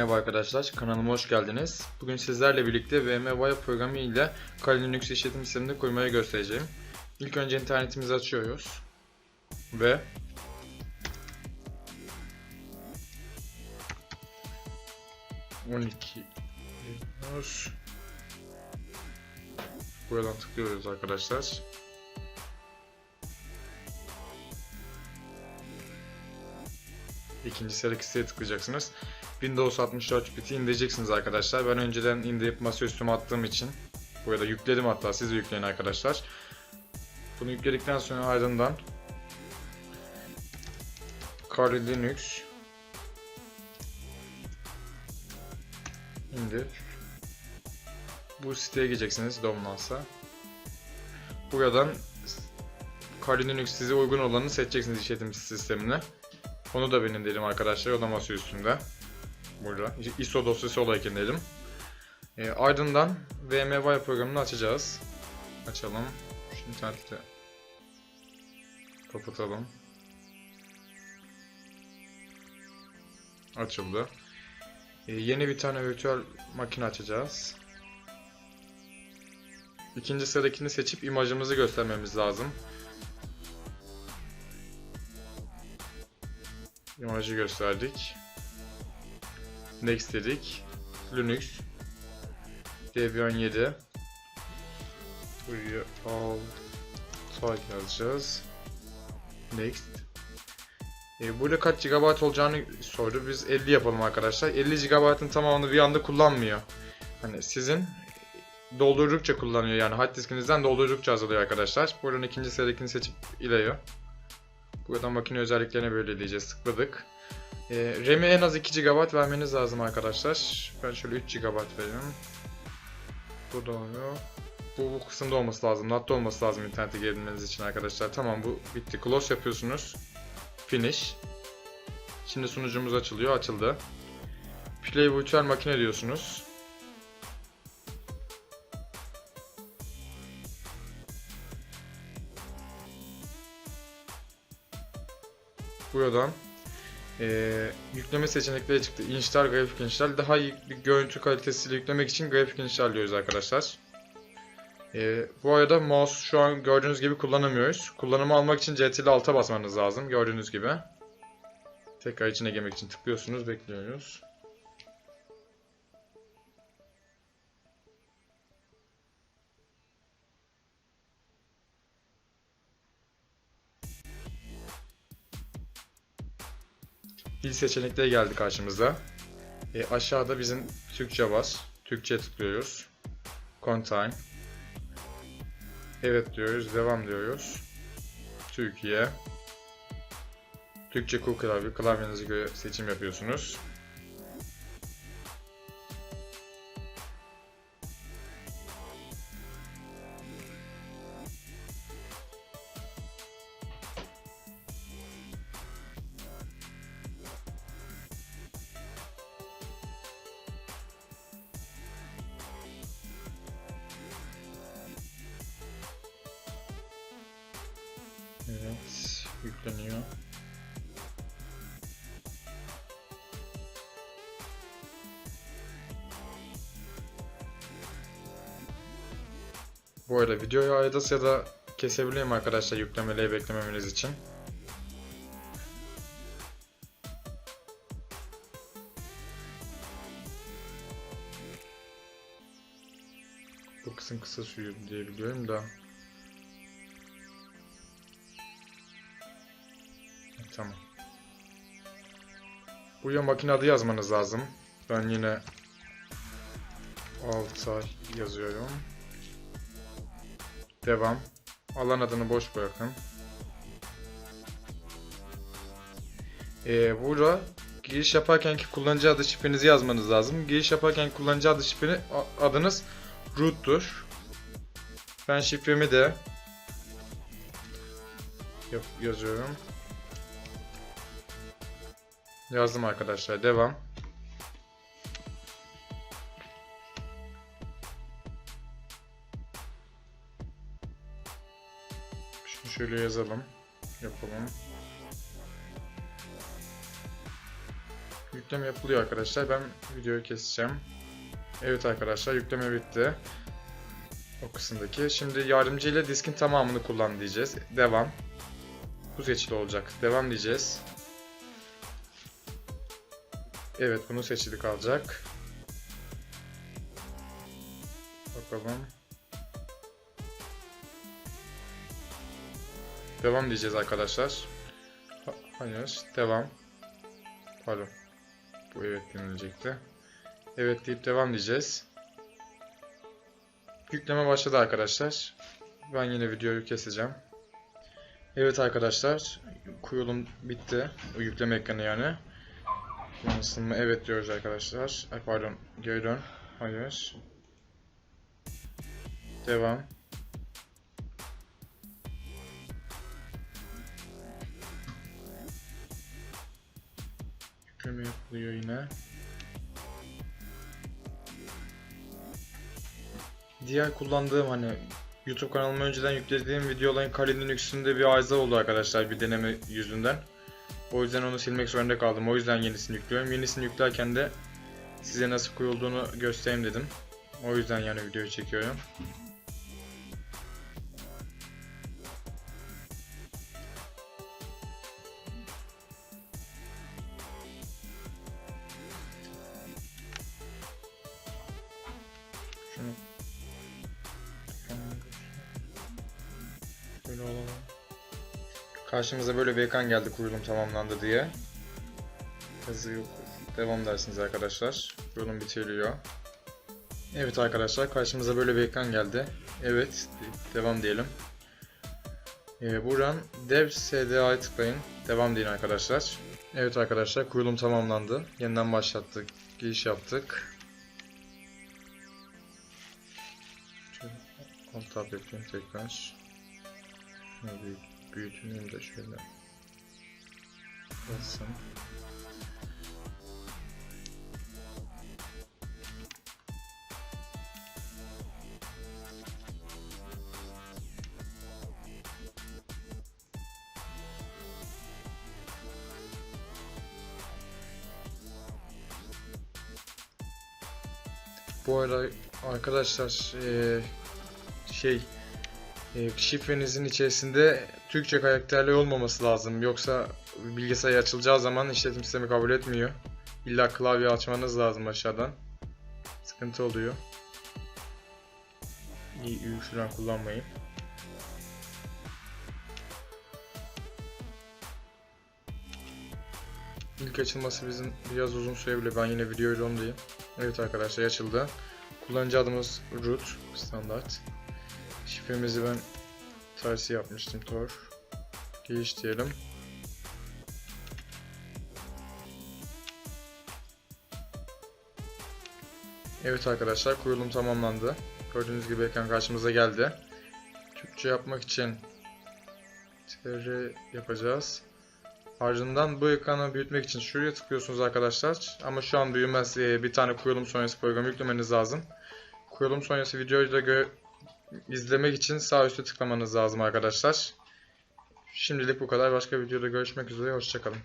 merhaba arkadaşlar. Kanalıma hoş geldiniz. Bugün sizlerle birlikte VMware programı ile Kali Linux işletim sistemini kurmayı göstereceğim. İlk önce internetimizi açıyoruz. Ve on iki Linux. Buradan tıklıyoruz arkadaşlar. İkinci sıradaki siteye tıklayacaksınız. Windows 64 biti indireceksiniz arkadaşlar. Ben önceden indirip masaüstüme attığım için burada yükledim hatta siz de yükleyin arkadaşlar. Bunu yükledikten sonra ardından Kali Linux indir. Bu siteye gireceksiniz Dominance'a. Buradan Kali Linux size uygun olanı seçeceksiniz işletim sistemine. Onu da benim dedim arkadaşlar. O da masa üstünde. Burada. ISO dosyası olarak indirdim. E, ardından VMware programını açacağız. Açalım. Şu interneti kapatalım. Açıldı. E, yeni bir tane virtual makine açacağız. İkinci sıradakini seçip imajımızı göstermemiz lazım. İmajı gösterdik. Next dedik. Linux. Debian 7. Buraya al type yazacağız. Next. E, burada kaç GB olacağını sordu. Biz 50 yapalım arkadaşlar. 50 GB'ın tamamını bir anda kullanmıyor. Hani sizin doldurdukça kullanıyor yani hard diskinizden doldurdukça azalıyor arkadaşlar. Buradan ikinci sıradakini seçip ileriyor. Buradan makine özelliklerine belirleyeceğiz. Tıkladık. E, en az 2 GB vermeniz lazım arkadaşlar. Ben şöyle 3 GB veriyorum. Burada oluyor. Bu, bu kısımda olması lazım. NAT'ta olması lazım internete girebilmeniz için arkadaşlar. Tamam bu bitti. Close yapıyorsunuz. Finish. Şimdi sunucumuz açılıyor. Açıldı. Play virtual makine diyorsunuz. Buradan eee, yükleme seçenekleri çıktı. Install, grafik install. Daha iyi bir görüntü kalitesiyle yüklemek için grafik install diyoruz arkadaşlar. Eee, bu arada mouse şu an gördüğünüz gibi kullanamıyoruz. Kullanımı almak için CTRL alta basmanız lazım. Gördüğünüz gibi. Tekrar içine girmek için tıklıyorsunuz. Bekliyoruz. Dil seçenekleri geldi karşımıza. E, aşağıda bizim Türkçe var. Türkçe tıklıyoruz. Contain. Evet diyoruz. Devam diyoruz. Türkiye. Türkçe kul klavye. Klavyenize göre seçim yapıyorsunuz. Evet. Yükleniyor. Bu arada videoyu arada ya da kesebileyim arkadaşlar yüklemeleri beklememeniz için. Bu kısım kısa sürüyor diye biliyorum da. Tamam. Buraya makine adı yazmanız lazım. Ben yine Altay yazıyorum. Devam. Alan adını boş bırakın. Ee, burada giriş yaparkenki kullanıcı adı şifrenizi yazmanız lazım. Giriş yaparken kullanıcı adı şifreni adınız root'tur. Ben şifremi de yazıyorum. Yazdım arkadaşlar. Devam. Şunu şöyle yazalım. Yapalım. Yükleme yapılıyor arkadaşlar. Ben videoyu keseceğim. Evet arkadaşlar yükleme bitti. O kısımdaki. Şimdi yardımcı ile diskin tamamını kullan diyeceğiz. Devam. Bu seçili olacak. Devam diyeceğiz. Evet bunu seçili kalacak. Bakalım. Devam diyeceğiz arkadaşlar. Ha- Hayır. Devam. Pardon. Bu evet denilecekti. Evet deyip devam diyeceğiz. Yükleme başladı arkadaşlar. Ben yine videoyu keseceğim. Evet arkadaşlar. Kurulum bitti. O yükleme ekranı yani. Yansıma evet diyoruz arkadaşlar. Ay pardon. Geri dön. Hayır. Devam. Yükleme yapılıyor yine. Diğer kullandığım hani YouTube kanalıma önceden yüklediğim videoların kalenin üstünde bir arıza oldu arkadaşlar bir deneme yüzünden. O yüzden onu silmek zorunda kaldım. O yüzden yenisini yüklüyorum. Yenisini yüklerken de size nasıl kurulduğunu göstereyim dedim. O yüzden yani videoyu çekiyorum. Şunu Karşımıza böyle bir ekran geldi kurulum tamamlandı diye. Hızı yok. Devam dersiniz arkadaşlar. Kurulum bitiriliyor. Evet arkadaşlar karşımıza böyle bir ekran geldi. Evet devam diyelim. Ee, buradan dev SDA'ya tıklayın. Devam deyin arkadaşlar. Evet arkadaşlar kurulum tamamlandı. Yeniden başlattık. Giriş yaptık. Şöyle alt tab yapayım tekrar. Şunu büyük, büyüteyim de şöyle. Basın. Bu arada arkadaşlar eee, şey eee, şifrenizin içerisinde Türkçe karakterler olmaması lazım. Yoksa bilgisayar açılacağı zaman işletim sistemi kabul etmiyor. İlla klavye açmanız lazım aşağıdan. Sıkıntı oluyor. İyi falan kullanmayın. İlk açılması bizim biraz uzun sürebilir. Ben yine videoyu diyeyim. Evet arkadaşlar açıldı. Kullanıcı adımız root standart. Şifremizi ben tersi yapmıştım tor. Giriş diyelim. Evet arkadaşlar kurulum tamamlandı. Gördüğünüz gibi ekran karşımıza geldi. Türkçe yapmak için tr yapacağız. Ardından bu ekranı büyütmek için şuraya tıklıyorsunuz arkadaşlar. Ama şu an büyümez. Ee, Bir tane kurulum sonrası programı yüklemeniz lazım. Kurulum sonrası videoyu da izlemek için sağ üstte tıklamanız lazım arkadaşlar. Şimdilik bu kadar. Başka videoda görüşmek üzere. Hoşçakalın.